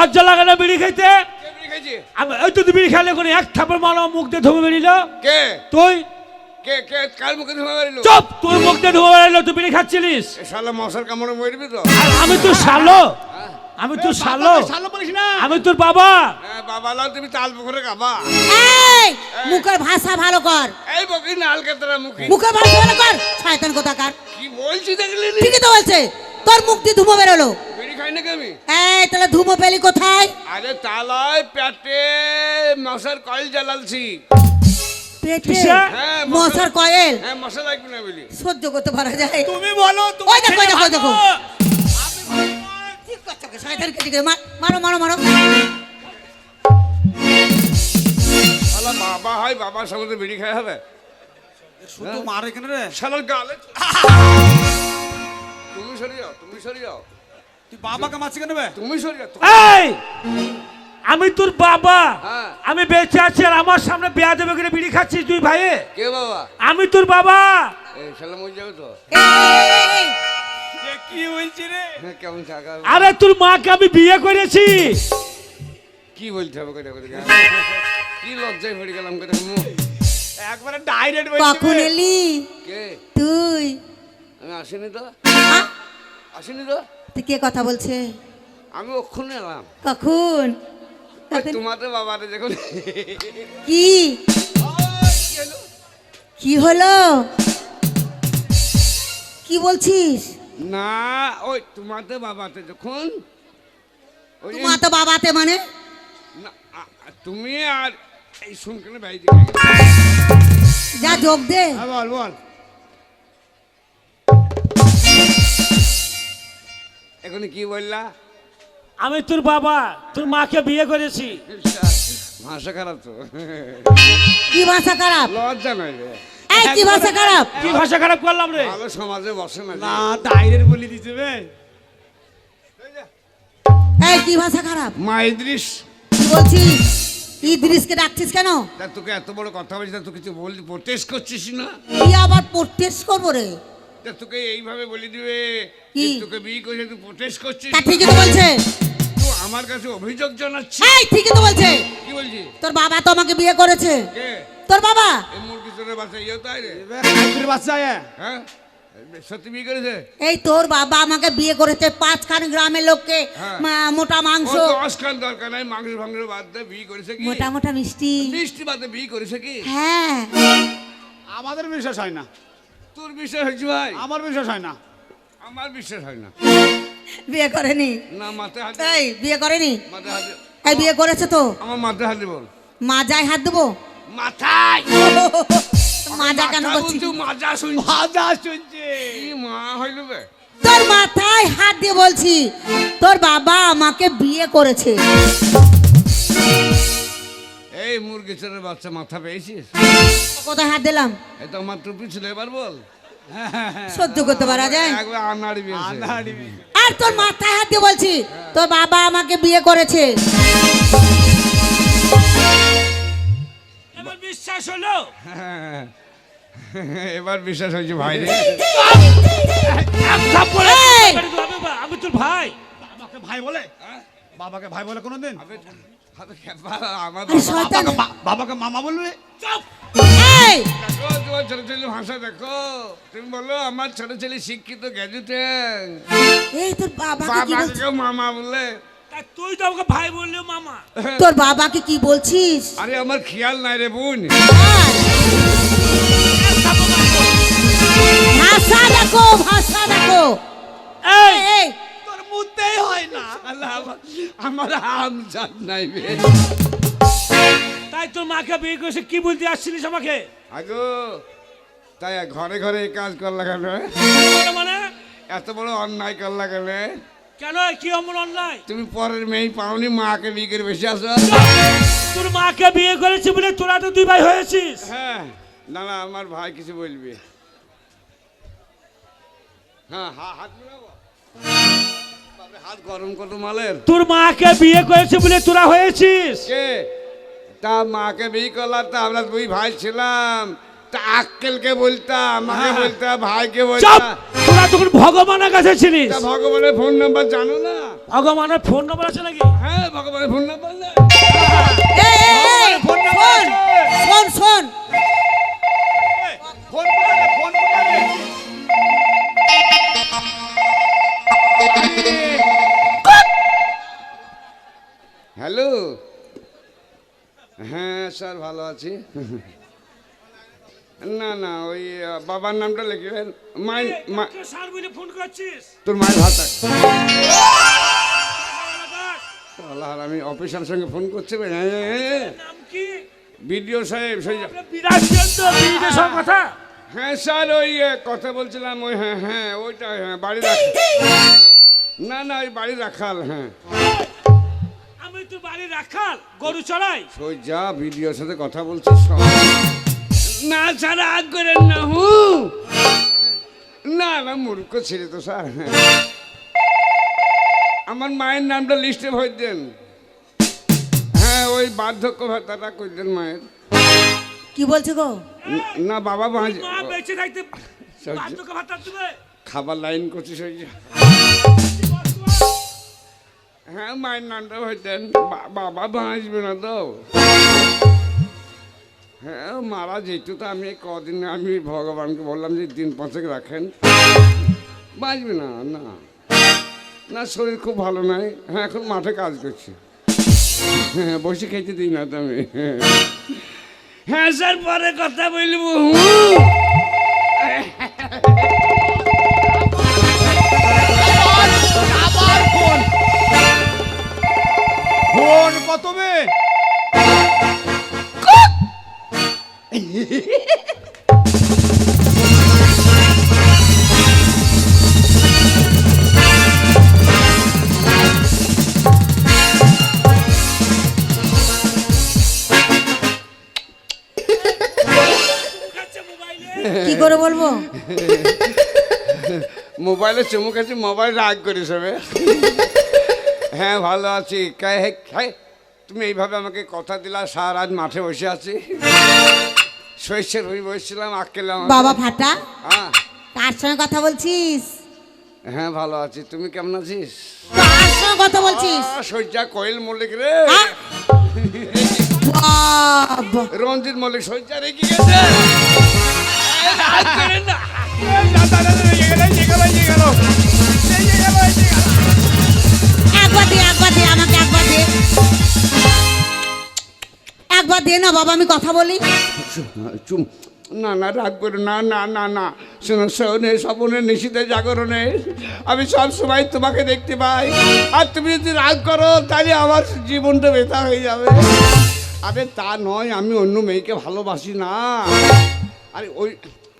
লজ্জা লাগে না বিড়ি খাইতে? আমি ওই তো বিড়ি খেলে করে এক থাপড় মারো মুখ দিয়ে ধুমে বেরিল। কে? তুই? কে কে কার মুখে ধোয়া বেরিলো? চুপ! তুই মুখ দিয়ে ধুমে বেরিল তুই বিড়ি খাচ্ছিলিস? শালা মশার কামড়ে মরবি তো। আমি তো শালো। আমি তো শালো। শালো বলিস না। আমি তোর বাবা। হ্যাঁ বাবা লাল তুমি তাল পুকুরে খাবা। এই মুখের ভাষা ভালো কর। এই বকি নাল কেতরা মুখি। মুখের ভাষা ভালো কর। শয়তান কোথাকার? কি বলছি দেখলি ঠিকই তো বলছে। তোর মুখ দিয়ে ধুমো বেরোলো। বিড়ি খাই না আমি? এই তাহলে ধুমো পেলি কোথায়? আরে তালায় পেটে মশার কয়েল জ্বালালছি। পেটে? হ্যাঁ মশার কয়েল? হ্যাঁ মশা লাগবে না বলি। সহ্য করতে পারা যায়। তুমি বলো তুমি ওই দেখো, দেখো, দেখো। ঠিক করছ কে? শয়তানকে মারো মারো মারো। শালা বাবা হয় বাবার সঙ্গে তো বিড়ি খাই হবে। শুধু মার এখানে রে। শালার গালে তুমি সরে যাও তুমি সরে যাও। তুই বাবাকে মারছি কেন বে? তুমি সরে যাও এই! আমি তোর বাবা। হ্যাঁ। আমি বেঁচে আছি আর আমার সামনে বেয়া দেবে করে বিড়ি খাচ্ছিস তুই ভাই? কে বাবা? আমি তোর বাবা। এই শালা মরে যাবে তো। কি বলছি রে? হ্যাঁ কেমন থাকা? আরে তোর মাকে আমি বিয়ে করেছি। কি কথা কি লজ্জায় পড়ে গেলাম কথা একবারে ডাইরেক্ট কখন এলি কে? তুই। আমি আসিনি তো। আসিনি তো? তুই কে কথা বলছে? আমি ওক্ষণে এলাম। কখন? কখন? তোমাদের বাবারে দেখুন কি? কি হলো? কি বলছিস? না ওই তোমাদের বাবাতে যখন তোমার তো বাবাতে মানে? না, তুমি আর এই শুনকানে বাইরে যা যোগ দে। হ্যাঁ বল বল। এখন কি বললা? আমি তোর বাবা তোর মাকে বিয়ে করেছি। ভাষা খারাপ তো। কি ভাষা খারাপ? লজ্জা নাই রে। এই কি ভাষা খারাপ? কি ভাষা খারাপ করলাম রে? ভালো সমাজে বসে না না ডাইরেক্ট বলে দিছে বে। এই কি ভাষা খারাপ? মা ইদ্রিস। কি বলছিস ইদ্রিসকে ডাকছিস কেন? তা তোকে এত বড় কথা বলছিস তা তুই কিছু বললি প্রোটেস্ট করছিস না? কি আবার প্রোটেস্ট করব রে? তা তোকে এইভাবে বলে দিবে কি? যে তোকে বিয়ে করে তুই প্রোটেস্ট করছিস? তা ঠিকই তো বলছে। তুই আমার কাছে অভিযোগ জানাচ্ছিস এই ঠিকই তো বলছে। কি বলছিস? তোর বাবা তো আমাকে বিয়ে করেছে। কে? তোর বাবা? এই মুরগি চোরের বাচ্চা ইয়ে তাই রে। বাচ্চা এ। হ্যাঁ? সত্যি বিয়ে করেছে? এই তোর বাবা আমাকে বিয়ে করেছে পাঁচখান গ্রামের লোককে হ্যাঁ। মা- মোটা মাংস। খান দরকার নাই মাংস ভাংস বাদ দিয়ে বিয়ে করেছে কি? মোটা মোটা মিষ্টি। মিষ্টি বাদে বিয়ে করেছে কি? হ্যাঁ। আমাদের বিশ্বাস হয় না। তোর বিশ্বাস হয়েছে ভাই? আমার বিশ্বাস হয় না। আমার বিশ্বাস হয় না। বিয়ে করেনি? না মাথায় হাত এই বিয়ে করেনি? মাথায় হাত এই বিয়ে করেছে তো? আমার মাথায় হাত দিব মাজায় হাত দেবো? মাথায়! মাজা কেন বলছি, মাজা শুনছি। ভাজা শুনছে। কি মা হইল বে? তোর মাথায় হাত দিয়ে বলছি তোর বাবা আমাকে বিয়ে করেছে। এই মুরগি চোরের বাচ্চা মাথা পেয়েছিস কোথায় হাত দিলাম এই তো আমার টুপি ছিল এবার বল সহ্য করতে পারা যায় একবার আনাড়ি বিয়েছে আর তোর মাথায় হাত দিয়ে বলছি তোর বাবা আমাকে বিয়ে করেছে এবার বিশ্বাস হলো হ্যাঁ। এবার বিশ্বাস হয়েছে ভাই রে এক থাপ্পড়ে এই! মেরে দেবো, আমি- আমি তোর ভাই বাবাকে ভাই বলে বাবাকে ভাই বলে কোনোদিন বাবাকে মামা বলবে? চুপ! এই! তোমার ছোট ছেলে ভাষা দেখো। তুমি বলো আমার ছোট ছেলে শিক্ষিত গ্র্যাজুয়েটেন এই তোর বাবাকে কি বলছিস? মামা বলে তুই তো আমাকে ভাই বললি মামা। তোর বাবাকে কি বলছিস? আরে আমার খেয়াল নাই রে বোন। আর ভাষা দেখো ভাষা দেখো। এই মুদ্দেই হয় না। আমার- আম জান নাই তাই তোর মাকে বিয়ে করেছে কি বলতে আসছিলিস আমাকে? আগো তাই ঘরে ঘরে এই কাজ করলা কেন মানে? এত বড় অন্যায় করলা কেন কেন? কি অমন অন্যায়? তুমি পরের মেয়ে পাওনি মাকে বিয়ে করে বেশি আসো তোর মাকে বিয়ে করেছি বলে তোরা তো দুই ভাই হয়েছিস। হ্যাঁ না না আমার ভাই কিছু বলবে। হ্যাঁ হা- হাত মিলাবো? হাত গরম কত মালের তোর মাকে বিয়ে করেছে বলে তোরা হয়েছিস? কে? তা মাকে বিয়ে করলাম তা আমরা দুই ভাই ছিলাম। তা আক্কেলকে বলতা আমাকে হ্যাঁ। বলতা ভাইকে চাপ! বলতা তোরা তখন ভগবানের কাছে ছিলিস। তা ভগবানের ফোন নাম্বার জানো না? ভগবানের ফোন নম্বর আছে নাকি? হ্যাঁ ভগবানের ফোন নাম্বার না ফোন। শোন শোন ফোন হ্যালো? হ্যাঁ স্যার ভালো আছি। না না ওই বাবার নামটা লিখবেন। মাই স্যার বলে ফোন করছিস? তোর মায়ের ভাত আল্লাহ আমি অফিসার সঙ্গে ফোন করছি নাম কি? বিডিও সাহেব সেই আপনার বিরাট চন্দ্র বিদেশের কথা। হ্যাঁ স্যার ওই কথা বলছিলাম ওই হ্যাঁ হ্যাঁ ওইটা হ্যাঁ বাড়ি রাখ। না না ওই বাড়ি রাখাল হ্যাঁ। আমি তো বাড়ি রাখাল গরু চড়াই যা ভিডিওর সাথে কথা বলছিস সব। না স্যার আগ করেন না হু না না মূর্খ ছেলে তো স্যার হ্যাঁ। আমার মায়ের নামটা লিস্টে ভরে দেন হ্যাঁ ওই বার্ধক্য ভাতাটা করে দেন মায়ের কি বলছো গো না বাবা বেঁচে থাকতে। বাধ্যকে ভাতা দেবে খাবার লাইন করছিস ওই যে। হ্যাঁ মায়ের নামটা হইতেন বাবা বাঁচবে না তো হ্যাঁ মারা যেত তো আমি কদিন আমি ভগবানকে বললাম যে দিন পাঁচেক রাখেন। বাঁচবে না। না না শরীর খুব ভালো নাই। হ্যাঁ এখন মাঠে কাজ করছি। হ্যাঁ বসে খেতে দিই না তো আমি। হ্যাঁ স্যার, পরে কথা বলব। কি করে বলব? মোবাইলে চুমুক আছে মোবাইল রাগ করিস হবে। হ্যাঁ ভালো আছি। কে তুমি এইভাবে আমাকে কথা দিলা সার আজ মাঠে বসে আছি শস্যের হয়ে বসছিলাম আক্কেলাম বাবা ফাটা হ্যাঁ কার সঙ্গে কথা বলছিস হ্যাঁ ভালো আছি তুমি কেমন আছিস কার সঙ্গে কথা বলছিস শয্যা কোয়েল মল্লিক রে হ্যাঁ? রঞ্জিত মল্লিক শয্যা রেখে গেছে না। দে না বাবা আমি কথা বলি। চুম না না রাগ করো না না না না। শোনো শোনে স্বপনে নিশীতে জাগরণে। আমি সব সময় তোমাকে দেখতে পাই। আর তুমি যদি রাগ করো তাহলে আমার জীবনটা বেতা হয়ে যাবে। আরে তা নয় আমি অন্য মেয়েকে ভালোবাসি না। আরে ওই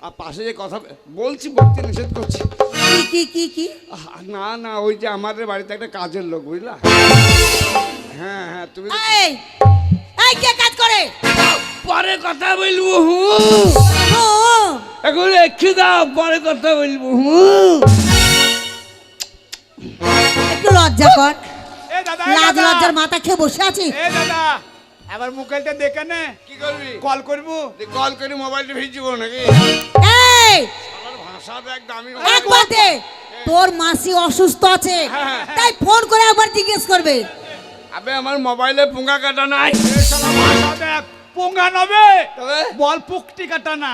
আর পাশে যে কথা বলছি বলতে নিষেধ করছি। কি কি কি না না ওই যে আমাদের বাড়িতে একটা কাজের লোক বুঝলা? হ্যাঁ হ্যাঁ তুমি এই কে কাজ করে? পরে কথা বলব এখন একটু দাও পরে কথা বলব একটু লজ্জা কর। দাদা, লাজ লজ্জার মাথা খেয়ে বসে আছিস এই দাদা এবার মোবাইলটা দেখে নে। কি করবি? কল করব। কল করে মোবাইলটা ভিজব নাকি? এই! আমার ভাষা। একবার দে তোর মাসি অসুস্থ আছে। হ্যাঁ। তাই ফোন করে একবার জিজ্ঞেস করবে। আবে আমার মোবাইলে পুঙ্গা কাটা নাই। পোঙ্গা নবে তবে? বল পুকটি কাটা না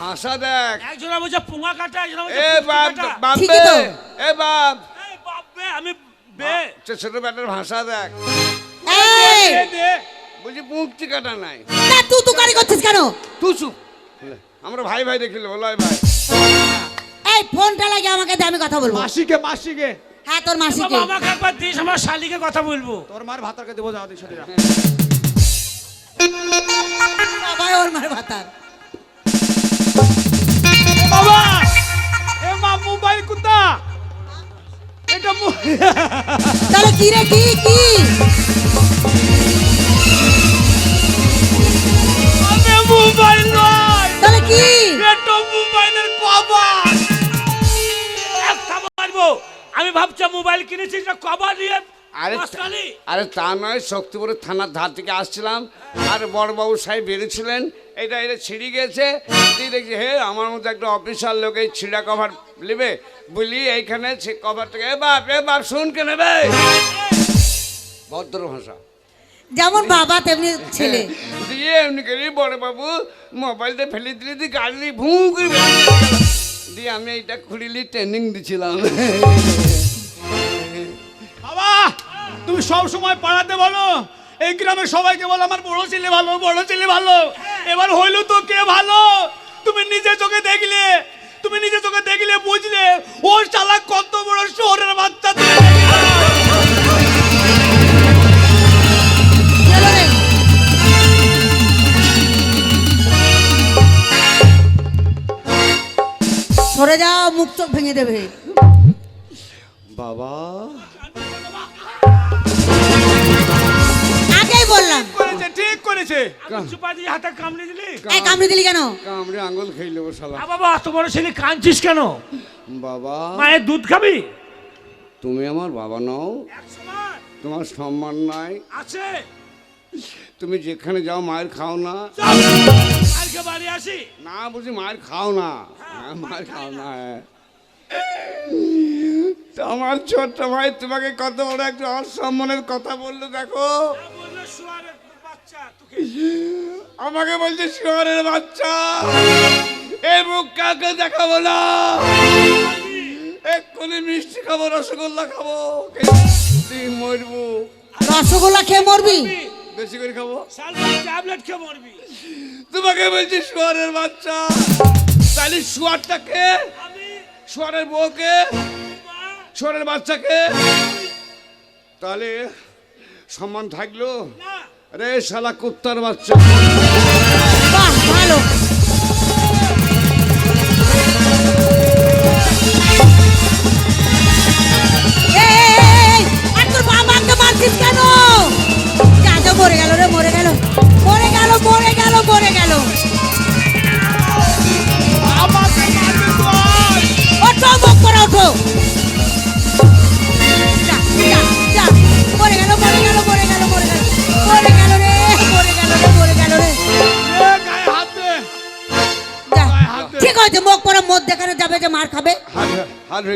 ভাষা দেখ। একজনের বলছে পুঙা কাটা একজনের বলছে এ বাপ। বাপ ঠিকই বে এ বাপ। এই বাপ বে, আমি বে। সে ছোট ব্যাটার ভাষা দেখ। এই। বলছি পুঁকটি কাটা নাই। না তুই তুকারি করছিস কেন? তুই চুপ। আমরা ভাই ভাই দেখিল বলো ভাই এই ফোনটা লাগে আমাকে দে আমি কথা বলব। মাসিকে মাসিকে। হ্যাঁ তোর মাসিকে। বাবা আমাকে একবার দিস আমার শালিকে কথা বলব। তোর মার ভাতারকে দেবো যাও দিস বাবা ওর মার ভাতার। বাবা এ মা মোবাইল কুত্তা। এটা মো- তাহলে কি রে কি কি? মোবাইল নয়। তাহলে কি? এটা মোবাইলের কভার এক থাবা মারবো। আমি ভাবছি মোবাইল কিনেছি না কবা নিয়ে আরে? আরে তা নয় শক্তিপুরের থানার ধার থেকে আসছিলাম। আর বড়বাবু সাহেব বেরিয়েছিলেন। এটা এটা ছিঁড়ে গেছে। দিয়ে দেখছি হে আমার মতো একটা অফিসার লোক এই ছিঁড়া কভার নেবে। বলি এইখানে সে কভারটাকে এ বাপ এ বাপ শুন কে নেবে? ভদ্র ভাষা। যেমন বাবা তেমনি ছেলে। দিয়ে এমনি করে বড় বাবু মোবাইলটা ফেলে দিলে দিয়ে গাড়ি ভু করে। দিয়ে আমি এইটা খুলিলি ট্রেনিং দিছিলাম। বাবা, তুমি সব সময় পাড়াতে বলো। এই গ্রামের সবাইকে বলো, আমার বড় ছেলে ভালো, বড় ছেলে ভালো। এবার হইল তো কে ভালো? তুমি নিজে চোখে দেখলে, তুমি নিজে চোখে দেখলে বুঝলে, ও চালাক কত বড় শহরের বাচ্চা তুমি মুখ চোখ ভেঙে দেবে। বাবা। আগেই বললাম। করেছে ঠিক করেছে। হাতে কামড়ে দিলি? এই কামড়ে দিলি কেন? কামড়ে আঙুল খেয়ে নেব শালা। বাবা এত বড় ছেলে কাঁদছিস কেন? বাবা। মায়ের দুধ খাবি? তুমি আমার বাবা নও। তোমার সম্মান নাই। আছে। তুমি যেখানে যাও মায়ের খাও না। বাড়ি আসি। না বুঝি মায়ের খাও না। হ্যাঁ, মায়ের খাও না হ্যাঁ। তো আমার ছোট্ট ভাই তোমাকে কত বড় একটা অসম্মানের কথা বলল দেখো। আমাকে বলছে শিওরের বাচ্চা। এই মুখ কাকে দেখাবো না। এক্ষুনি মিষ্টি খাব রসগোল্লা খাব। মরবো। রসগোল্লা খেয়ে মরবি? বেশি করে খাব। ট্যাবলেট খেয়ে মরবি। তোমাকে বলছি শুয়ারের বাচ্চা। তাহলে শুয়ারটাকে আমি শুয়ারের বউকে? মা শুয়ারের বাচ্চাকে? তাহলে সম্মান থাকল? রে শালা কুত্তার বাচ্চা। বাহ ভালো। এই, এই, এই, আর তোর বাবাকে মারছিস কেন?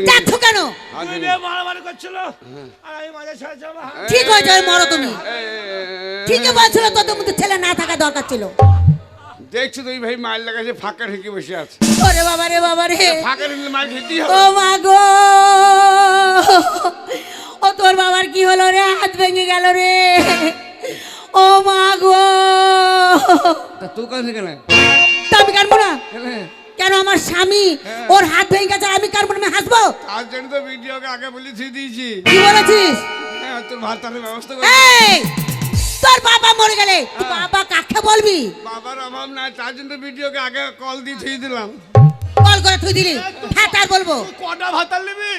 যাচ্ছ কেন? মারামারি করছিল। আর আমি মাঝে ঠিক হয়েছে ওই মরো তুমি। এই, এই, এই, ঠিকই বলছিল তোদের মধ্যে ছেলে না থাকা দরকার ছিল। দেখছ তুই ভাই মায়ের লাগাছে ফাঁকা ঢেকে বসে আছে। ওরে বাবা রে বাবা রে। ফাঁকা ঢেকে মায়ের ও মা গো। ও তোর বাবার কি হলো রে? হাত ভেঙে গেল রে। ও মা গো। তা তুই কাছে কেন? তা আমি কানবো না? কেন আমার স্বামী ওর হাত ভেঙে গেছে আমি কার না আমি হাসবো? তার জন্য তো ভিডিওকে আগে বলে দিয়ে দিয়েছি। কি বলেছিস? হ্যাঁ তোর ভাতারের ব্যবস্থা করে তোর বাবা মরে গেলে বাবা কাকে বলবি? বাবার অভাব নাই তার জন্য ভিডিওকে আগে কল দিয়ে থুই দিলাম। কল করে তুই দিলি? হ্যাঁ তার বলব। কটা ভাতার নিবি?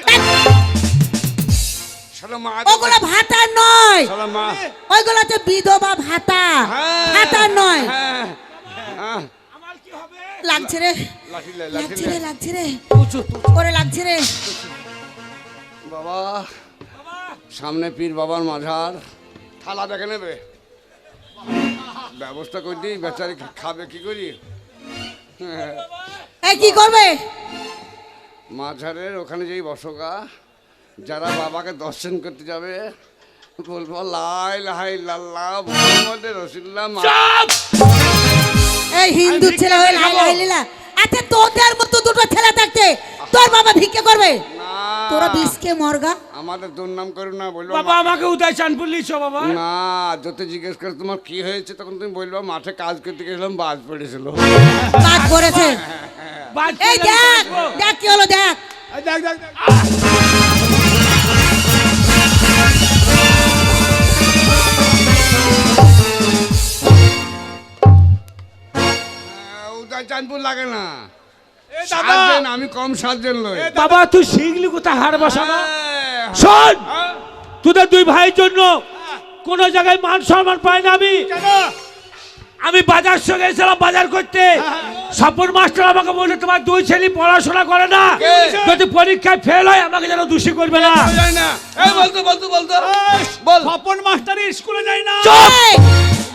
ওগুলো ভাতা নয়। ওইগুলো তো বিধবা ভাতা। হ্যাঁ, ভাতা নয়। লাগছে রে। লাগছে রে লাগছে রে। ওরে লাগছে রে। বাবা সামনে পীর বাবার মাঝার থালা দেখে নেবে। ব্যবস্থা করে দিই বেচারি খাবে কি করি? এই কি করবে? মাঝারের ওখানে যেই বসকা যারা বাবাকে দর্শন করতে যাবে বলব লাই লাই লাল্লাহ মোহাম্মদ রসুল্লাহ এই হিন্দু ছেলে হয়ে ভিক্ষে লাই লাই লীলা আচ্ছা তোদের মতো দুটো ছেলে থাকতে তোর বাবা ভিক্ষে করবে? তোরা বিষকে মরগা? আমাদের দুর্নাম করো না বলব বাবা আমাকে। উদয় চাঁদপুর লিছো বাবা। না যত জিজ্ঞেস করে তোমার কি হয়েছে তখন তুমি বলব মাঠে কাজ করতে গেছিলাম বাজ পড়েছিল। কাজ করেছে বাদ এই দেখ দেখ কি হলো দেখ। এই দেখ দেখ। চাঁদপুর লাগে না। এ দাদা! সাতজন আমি কম সাতজন লই। বাবা তুই শিখলি কোথায় হাড় বসানো হ্যাঁ, শোন! হ্যাঁ, তোদের দুই ভাইয়ের জন্য কোন জায়গায় মান সম্মান পাই না আমি। কেন? আমি বাজার সঙ্গে গেছিলাম বাজার করতে। স্বপন মাস্টার আমাকে বলল তোমার দুই ছেলে পড়াশোনা করে না। যদি পরীক্ষায় ফেল হয় আমাকে যেন দোষী করবে না। যায় না। বলতো বলতো বলতো। বল। স্বপন মাস্টার স্কুলে যাই না।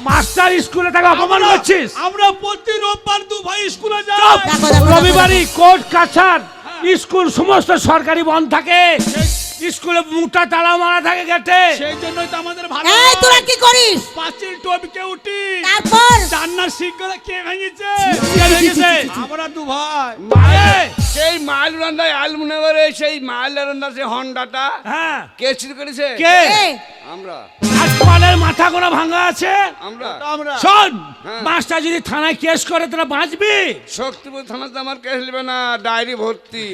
মাস্টার স্কুলে তাকে অপমান করছিস? আমরা প্রতি রোববার দু ভাই স্কুলে যাই। রবিবারই কোর্ট কাছার স্কুল সমস্ত সরকারি বন্ধ থাকে। স্কুলে মুখটা তালা মারা থাকে গেটে। সেই জন্যই তো আমাদের ভালো এই তোরা কি করিস? পাঁচিল টপকে উঠি। তারপর? জান্নার শিখগুলো কে ভেঙেছে? কে ভেঙেছে? আমরা দু ভাই। এই! সেই মাইল রান্দায় আলমুনগরে সেই মাইল রান্দা সেই হন্ডাটা হ্যাঁ। কে চুরি করেছে কে? আমরা। আর মাথা কোনো ভাঙা আছে? আমরা। আমরা। শোন হ্যাঁ। মাস্টার যদি থানায় কেস করে তোরা বাঁচবি? শক্তিপুর থানাতে আমার কেস নেবে না ডায়েরি ভর্তি।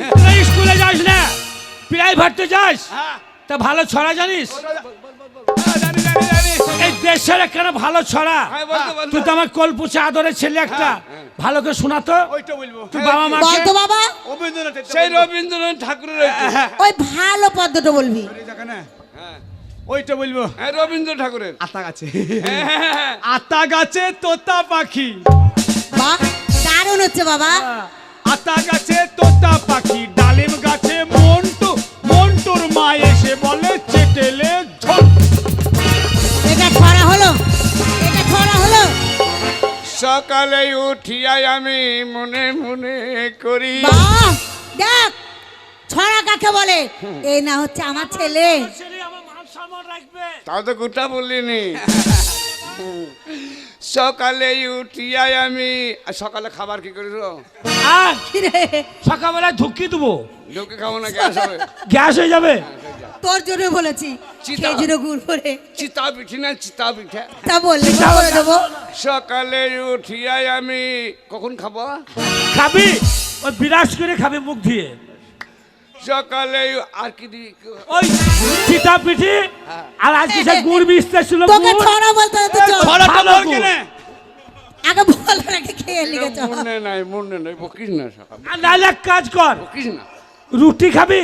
স্কুলে যাস না। প্রাইভেটে যাস? হ্যাঁ। তা ভালো ছড়া জানিস? হ্যাঁ, জানি জানি জানি এই দেশের একখানা ভালো ছড়া। হ্যাঁ বলতো তুই তো আমার কলপুচে আদরের ছেলে একটা। ভালো করে শোনাতো ওইটা বলব। তুই বাবা বলতো বাবা। রবীন্দ্রনাথ সেই রবীন্দ্রনাথ ঠাকুরের। ওই ভালো পদ্মটা বলবি। হ্যাঁ। ওইটা বলব। হ্যাঁ রবীন্দ্র ঠাকুরের। আতা গাছে। হ্যাঁ, হ্যাঁ, হ্যাঁ। আতা গাছে তোতা পাখি। বাহ দারুণ হচ্ছে বাবা। আতা গাছে তোতা পাখি। ডালিম গাছে মন্টুর মা এসে বলে চেটেলে ঝোল এটা ছড়া হলো। এটা ছড়া হলো। সকালে উঠিয়াই আমি মনে মনে করি। বাহ! দেখ ছড়া কাকে বলে? এই না হচ্ছে আমার ছেলে। ছেলে আমার মান সম্মান রাখবে। তাও তো গোটা বললিনি সকালে উঠিয়াই আমি আর সকালে খাবার কি করেছ কিরে? সকালবেলায় ধুকি দেবো। ঢুকে খাব না গ্যাস হবে। গ্যাস হয়ে যাবে? তোর জন্য বলেছি চিতা। খেজুর গুড় করে চিতা পিঠি না চিতা পিঠা। তা বললি করে দেবো? সকালে উঠিয়াই আমি কখন খাব? খাবি? ওই বিরাজ করে খাবি মুখ দিয়ে। সকালে আর কি ওই চিতা পিঠি আর আজকে সে গুড় মিশতে ছিল তোকে ছড়া বলতে চল। ছড়াটা ভালো বল। কেনে? আগে বল রেখে খেয়ে লিখে চল। মনে নাই মনে নাই বকিস না সকাল এক কাজ কর। বকিস না। রুটি খাবি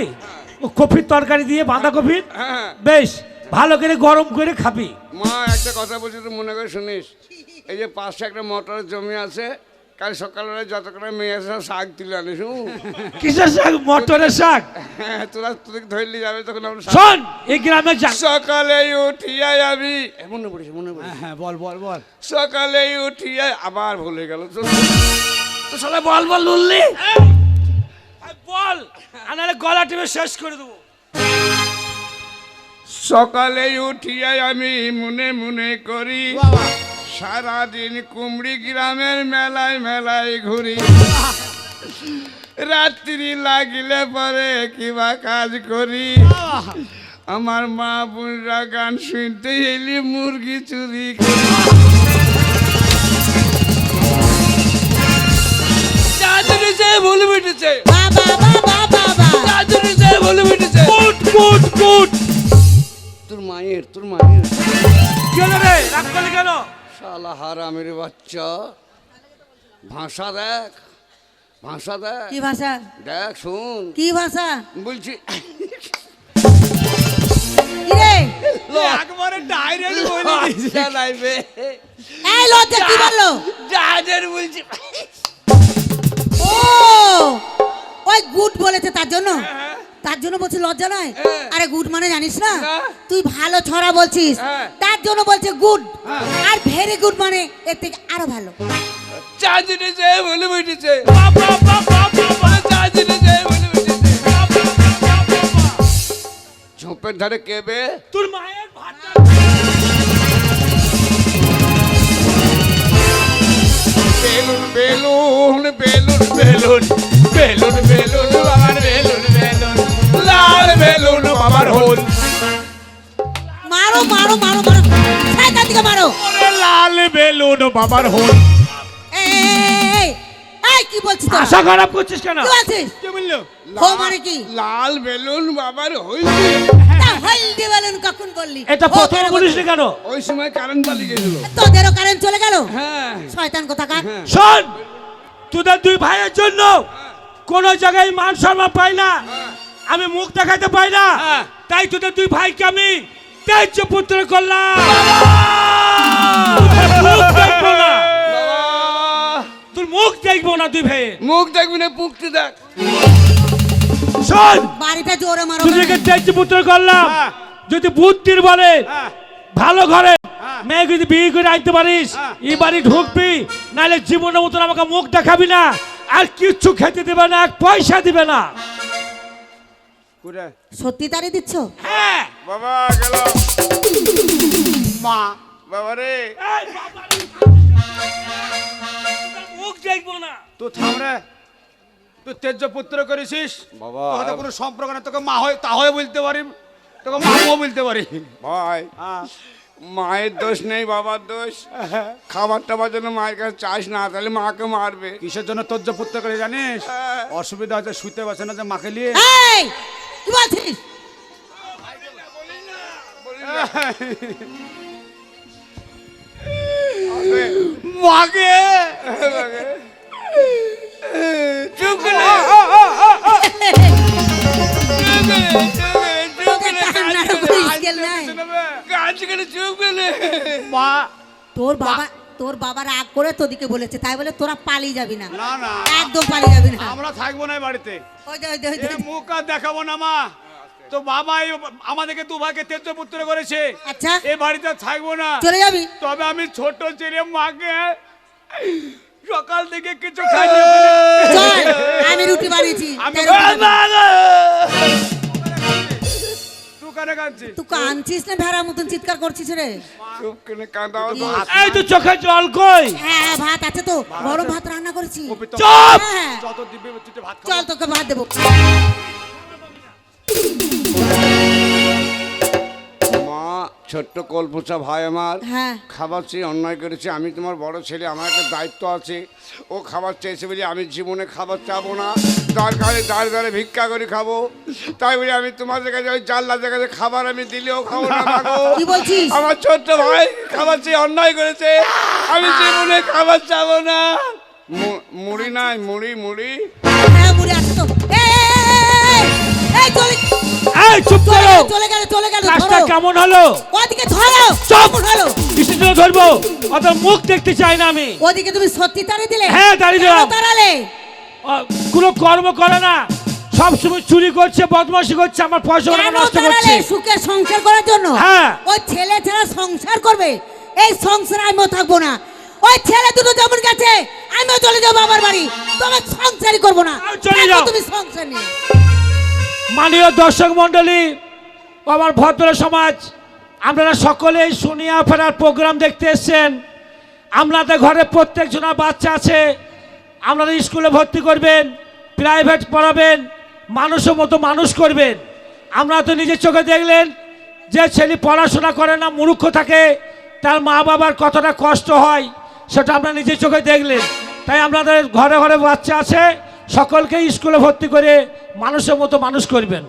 ও কফির তরকারি দিয়ে বাঁধাকপির। হ্যাঁ। বেশ ভালো করে গরম করে খাবি। মা একটা কথা বলছি তো মনে করে শুনিস? এই যে পাশে একটা মটরের জমি আছে কাল সকালবেলা যত করে মেয়ে আছে সব শাক তুলে আনিস। কিসের শাক? মটরের শাক? হ্যাঁ তোরা তোদের ধরলি যাবে তখন আমরা শাক- শোন এই গ্রামে যা সকালে উঠিয়াই আমি এ, মনে পড়েছে মনে পড়েছে। হ্যাঁ বল বল বল। সকালে উঠিয়াই আবার ভুলে গেল। তো তো শালা বল বল লুললি বল। আনালে গলা টিপে শেষ করে দেবো। সকালে উঠিয়াই আমি মনে মনে করি সারাদিন কুমড়ি গ্রামের মেলায় মেলায় ঘুরি। রাত্রি লাগিলে পরে কিবা কাজ করি? আমার মা বোনরা গান শুনতে এলি মুরগি চুরি করি। বলে বেটেছে বাবা বাবা বাবা বলে বেটেছে কুট কুট কুট তোর মায়ের তোর মায়ের। কেন রে? রাগ করলি কেন? শালা হারামের বাচ্চা। ভাষা দেখ ভাষা দেখ। কি ভাষা? দেখ শুন। কি ভাষা? বলছি রে একবারে ডাইরেক্ট বলে দিয়েছে লজ্জা লাগবে এই লজ্জা কি বলল? জাহাজের বলছি। ও ওই গুড বলেছে তার জন্য? তার জন্য বলছে লজ্জা নয়? হ্যাঁ। আরে গুড মানে জানিস না। তুই ভালো ছড়া বলছিস। হ্যাঁ। তার জন্য বলছে গুড। আর ভেরি গুড মানে এর থেকে আরও ভালো। বলে বলে ঝোপের ধারে কেবে তোর মায়ের ভাতটা balloon balloon balloon balloon balloon balloon বাবার বেলুন বেলুন লাল বেলুন বাবার হল। মারো মারো মারো মারো। শয়তান দিকে মারো। ওরে লাল বেলুন বাবার হল। এই, এই, এই, এই কি বলছিস তোরা? আশা খারাপ করছিস কেন? কি বলছিস? কে বলল? হো মানে কি? লাল বেলুন বাবার হইল তা হলদি বলেন কখন বললি? এটা হো প্রথম কেন বলিস বলছিস? কেন? ওই সময় কারেন্ট পালিয়ে গেছিল। তোদেরও কারেন্ট চলে গেল? হ্যাঁ। শয়তান কোথাকার? শোন তোদের দুই ভাইয়ের জন্য কোন জায়গায় মান সম্মান পাই না। আমি মুখ দেখাতে পাই না। তাই তোদের দুই ভাইকে আমি তেজ পুত্র করলাম। তোদের মুখ দেখব না। তোর মুখ দেখব না দুই ভাইয়ের মুখ দেখবি না পুকটি দেখ। শোন। বাড়িটা জোরে মারো তোদেরকে পুত্র করলাম। হ্যাঁ। যদি বুদ্ধির বলে হ্যাঁ। ভালো ঘরে হ্যাঁ। মেয়ে যদি বিয়ে করে আনতে পারিস হ্যাঁ। এই বাড়ি ঢুকবি নাহলে জীবনের মতন আমাকে মুখ দেখাবি না। আর কিচ্ছু খেতে দিবে না এক পয়সা দিবে না। সত্যি তারি দিচ্ছ? হ্যাঁ। বাবা গেল। মা। বাবা রে। মুখ দেখব না। তুই থাম রে। তুই তেজ পুত্র করেছিস। বাবা। কোনো সম্পর্ক না তোকে মা হয় তা হয়ে বলতে পারি। তোকে মাও বলতে পারি। ভাই হ্যাঁ। মায়ের দোষ নেই বাবার দোষ। খাবার টাবার জন্য মায়ের কাছে চাস না তাহলে মাকে মারবে। কিসের জন্য তোর পুত্র করে জানিস? হ্যাঁ। অসুবিধা হচ্ছে শুতে পারছে না যে মাকে নিয়ে। এই! কি বলছিস মাকে চুপ করে তোদের কান্নার উপর স্কেল নাই কাজ করে চুপ করে মা তোর বাবা তোর বাবা রাগ করে তোদিকে বলেছে তাই বলে তোরা পালিয়ে যাবি না। না না। একদম পালিয়ে যাবি না। আমরা থাকব না বাড়িতে। ওই যে, ওই যে, ওই এ মুখ আর দেখাবো না মা। তো বাবা এই আমাদেরকে দু ভাইকে তেজ পুত্র করেছে। আচ্ছা। এই বাড়িতে থাকব না। চলে যাবি? তবে আমি ছোট ছেলে মাকে সকাল থেকে কিছু চল আমি রুটি বানিয়েছি। আমি তাই রুটি বানিয়ে- দোকানে কাঁদছি। তুই কাঁদছিস না ভেড়ার মতন চিৎকার করছিস রে? চুপ করে কাঁদাও এই তো চোখে জল কই? হ্যাঁ হ্যাঁ ভাত আছে তো। গরম ভাত রান্না করেছি। চুপ! হ্যাঁ যত দিব্যি তুই ভাত চল তোকে ভাত দেবো। মা ছোট্ট কল্পসা ভাই আমার হ্যাঁ। খাবার চেয়ে অন্যায় করেছে। আমি তোমার বড় ছেলে আমার একটা দায়িত্ব আছে। ও খাবার চেয়েছে বলে আমি জীবনে খাবার চাবো না। দরকারে দাঁড়ে দাঁড়ে ভিক্ষা করে খাব। তাই বলে আমি তোমাদের কাছে ওই জানলাদের কাছে খাবার আমি দিলেও খাব না মাগো। কি বলছিস? আমার ছোট্ট ভাই খাবার চেয়ে অন্যায় করেছে। আমি জীবনে খাবার চাবো না। মুড়ি নাই মুড়ি মুড়ি। হ্যাঁ মুড়ি আছে তো। এই, এই, এই, এই, এই, চলে এই চুপ করো। চলে গেল চলে গেল কাজটা কেমন হলো? ওদিকে ধরো চুপ! কেমন হলো? ধরবো। অত মুখ দেখতে চাই না আমি। ওদিকে তুমি সত্যি তাড়ি দিলে? হ্যাঁ, তাড়িয়ে দিলাম। তাড়ালে? কোনো কর্ম করে না। সব সময় চুরি করছে বদমাশি করছে আমার পয়সা নষ্ট করছে। সুখের সংসার করার জন্য? হ্যাঁ। ওই ছেলে ছেলে সংসার করবে? এই সংসার আমিও থাকব না। ওই ছেলে দুটো যেমন গেছে আমিও চলে যাব আমার বাড়ি। তবে সংসারই করব না। চলে যাও। তুমি সংসার নিয়ে। মাননীয় দর্শক মণ্ডলী ও আমার ভদ্র সমাজ আপনারা সকলেই শুনিয়া ফেরার প্রোগ্রাম দেখতে এসছেন। আপনাদের ঘরে প্রত্যেকজনের বাচ্চা আছে। আপনারা স্কুলে ভর্তি করবেন প্রাইভেট পড়াবেন, মানুষের মতো মানুষ করবেন। আপনারা তো নিজের চোখে দেখলেন যে ছেলে পড়াশোনা করে না, মূর্খ থাকে, তার মা বাবার কতটা কষ্ট হয়, সেটা আপনারা নিজের চোখে দেখলেন। তাই আপনাদের ঘরে ঘরে বাচ্চা আছে, সকলকে স্কুলে ভর্তি করে মানুষের মতো মানুষ করবেন।